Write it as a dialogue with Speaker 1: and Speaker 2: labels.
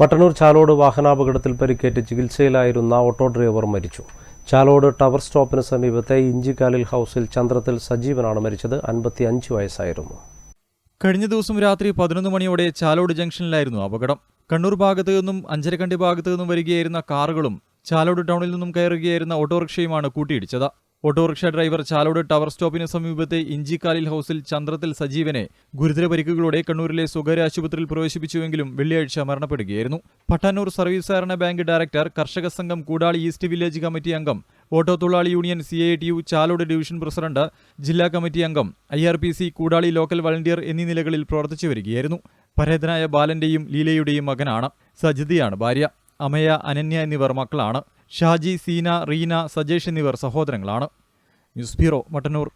Speaker 1: മട്ടന്നൂർ ചാലോട് വാഹനാപകടത്തിൽ പരിക്കേറ്റ് ചികിത്സയിലായിരുന്ന ഓട്ടോ ഡ്രൈവർ മരിച്ചു. ചാലോട് ടവർ സ്റ്റോപ്പിന് സമീപത്തെ ഇഞ്ചിക്കാലിൽ ഹൗസിൽ ചന്ദ്രത്തിൽ സജീവനാണ് മരിച്ചത്. അൻപത്തി അഞ്ച് വയസ്സായിരുന്നു.
Speaker 2: കഴിഞ്ഞ ദിവസം രാത്രി പതിനൊന്ന് മണിയോടെ ചാലോട് ജംഗ്ഷനിലായിരുന്നു അപകടം. കണ്ണൂർ ഭാഗത്തു നിന്നും അഞ്ചരക്കണ്ടി ഭാഗത്തു നിന്നും വരികയായിരുന്ന കാറുകളും ചാലോട് ടൗണിൽ നിന്നും കയറുകയായിരുന്ന ഓട്ടോറിക്ഷയുമാണ് കൂട്ടിയിടിച്ചത്. ഓട്ടോറിക്ഷ ഡ്രൈവർ ചാലോട് ടവർ സ്റ്റോപ്പിന് സമീപത്തെ ഇഞ്ചിക്കാലിൽ ഹൌസിൽ ചന്ദ്രത്തിൽ സജീവനെ ഗുരുതര പരിക്കുകളോടെ കണ്ണൂരിലെ സ്വകാര്യ ആശുപത്രിയിൽ പ്രവേശിപ്പിച്ചുവെങ്കിലും വെള്ളിയാഴ്ച മരണപ്പെടുകയായിരുന്നു. പട്ടാനൂർ സർവീസ് സഹകരണ ബാങ്ക് ഡയറക്ടർ കർഷക സംഘം കൂടാളി ഈസ്റ്റ് വില്ലേജ് കമ്മിറ്റി അംഗം ഓട്ടോ തൊഴിലാളി union C I T U Chalode division president ജില്ലാ കമ്മിറ്റി അംഗം I R P C Koodali local volunteer എന്നീ നിലകളിൽ പ്രവർത്തിച്ചു വരികയായിരുന്നു. പരേതനായ ബാലന്റെയും ലീലയുടെയും മകനാണ് സജിതയാണ് ഭാര്യ. അമയ അനന്യ എന്നിവർ മക്കളാണ്. ഷാജി സീന റീന സജേഷ് എന്നിവർ സഹോദരങ്ങളാണ്. News bureau Mattannur.